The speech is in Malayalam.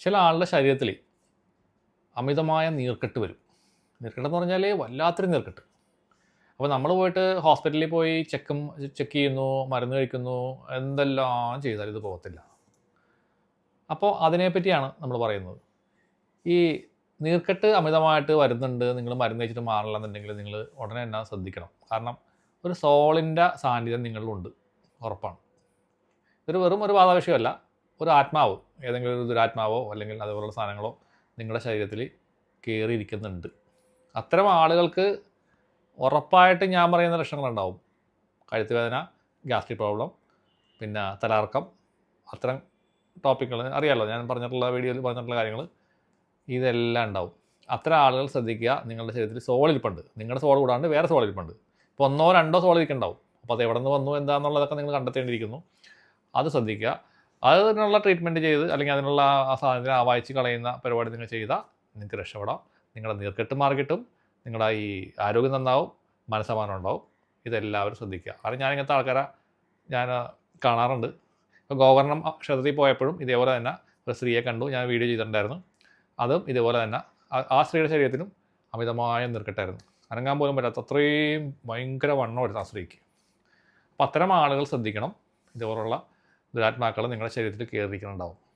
ചില ആളുടെ ശരീരത്തിൽ അമിതമായ നീർക്കെട്ട് വരും. നീർക്കെട്ട് എന്ന് പറഞ്ഞാൽ വല്ലാത്തൊരു നീർക്കെട്ട്. അപ്പോൾ നമ്മൾ പോയിട്ട് ഹോസ്പിറ്റലിൽ പോയി ചെക്കും ചെക്ക് ചെയ്യുന്നു മരുന്ന് കഴിക്കുന്നു എന്തെല്ലാം ചെയ്താലും ഇത് പോകത്തില്ല. അപ്പോൾ അതിനെപ്പറ്റിയാണ് നമ്മൾ പറയുന്നത്. ഈ നീർക്കെട്ട് അമിതമായിട്ട് വരുന്നുണ്ട് നിങ്ങൾ മരുന്ന് കഴിച്ചിട്ട് മാറില്ല എന്നുണ്ടെങ്കിൽ നിങ്ങൾ ഉടനെ തന്നെ ശ്രദ്ധിക്കണം. കാരണം ഒരു സോളിന്റെ സാന്നിധ്യം നിങ്ങളിലുണ്ട്. ഉറപ്പാണ്. ഇതൊരു വെറും ഒരു വാതാവിഷയമല്ല ഒരു ആത്മാവ് ഏതെങ്കിലും ഒരു ദുരാത്മാവോ അല്ലെങ്കിൽ അതുപോലുള്ള സാധനങ്ങളോ നിങ്ങളുടെ ശരീരത്തിൽ കയറിയിരിക്കുന്നുണ്ട്. അത്തരം ആളുകൾക്ക് ഉറപ്പായിട്ട് ഞാൻ പറയുന്ന ലക്ഷണങ്ങളുണ്ടാവും. കഴുത്ത് വേദന ഗ്യാസ്ട്രിക് പ്രോബ്ലം പിന്നെ തലകറക്കം അത്തരം ടോപ്പിക്കുകൾ അറിയാമല്ലോ ഞാൻ പറഞ്ഞിട്ടുള്ള വീഡിയോയിൽ പറഞ്ഞിട്ടുള്ള കാര്യങ്ങൾ ഇതെല്ലാം ഉണ്ടാവും. അത്തരം ആളുകൾ ശ്രദ്ധിക്കുക നിങ്ങളുടെ ശരീരത്തിൽ സോളിരിപ്പുണ്ട് നിങ്ങളുടെ സോൾ കൂടാണ്ട് വേറെ സോളിരിപ്പുണ്ട് ഇപ്പോൾ ഒന്നോ രണ്ടോ സോളിരിക്കുന്നുണ്ടാവും അപ്പോൾ അത് എവിടെ നിന്ന് വന്നു എന്താണെന്നുള്ളതൊക്കെ നിങ്ങൾ കണ്ടെത്തേണ്ടിയിരിക്കുന്നു. അത് ശ്രദ്ധിക്കുക. അതിനുള്ള ട്രീറ്റ്മെന്റ് ചെയ്ത് അല്ലെങ്കിൽ അതിനുള്ള ആ സാധനത്തിന് വായിച്ച് കളയുന്ന പരിപാടി നിങ്ങൾ ചെയ്താൽ നിങ്ങൾക്ക് രക്ഷപ്പെടാം. നിങ്ങളുടെ നീർക്കെട്ട് മാറി കിട്ടും നിങ്ങളുടെ ഈ ആരോഗ്യം നന്നാവും മനസ്സമാനം ഉണ്ടാവും. ഇതെല്ലാവരും ശ്രദ്ധിക്കുക. കാരണം ഞാൻ ഇങ്ങനത്തെ ആൾക്കാരെ ഞാൻ കാണാറുണ്ട്. ഇപ്പോൾ ഗോവർണം ക്ഷേത്രത്തിൽ പോയപ്പോഴും ഇതേപോലെ തന്നെ ഒരു സ്ത്രീയെ കണ്ടു. ഞാൻ വീഡിയോ ചെയ്തിട്ടുണ്ടായിരുന്നു. അതും ഇതേപോലെ തന്നെ ആ- സ്ത്രീയുടെ ശരീരത്തിനും അമിതമായ നീർക്കെട്ടായിരുന്നു. അനങ്ങാൻ പോലും പറ്റാത്ത അത്രയും ഭയങ്കര വണ്ണമായിരുന്നു ആ സ്ത്രീക്ക്. അപ്പം അത്തരം ആളുകൾ ശ്രദ്ധിക്കണം. ഇതുപോലുള്ള ദുരാത്മാക്കൾ നിങ്ങളുടെ ശരീരത്തിൽ കയറിയിരിക്കുന്നുണ്ടാവും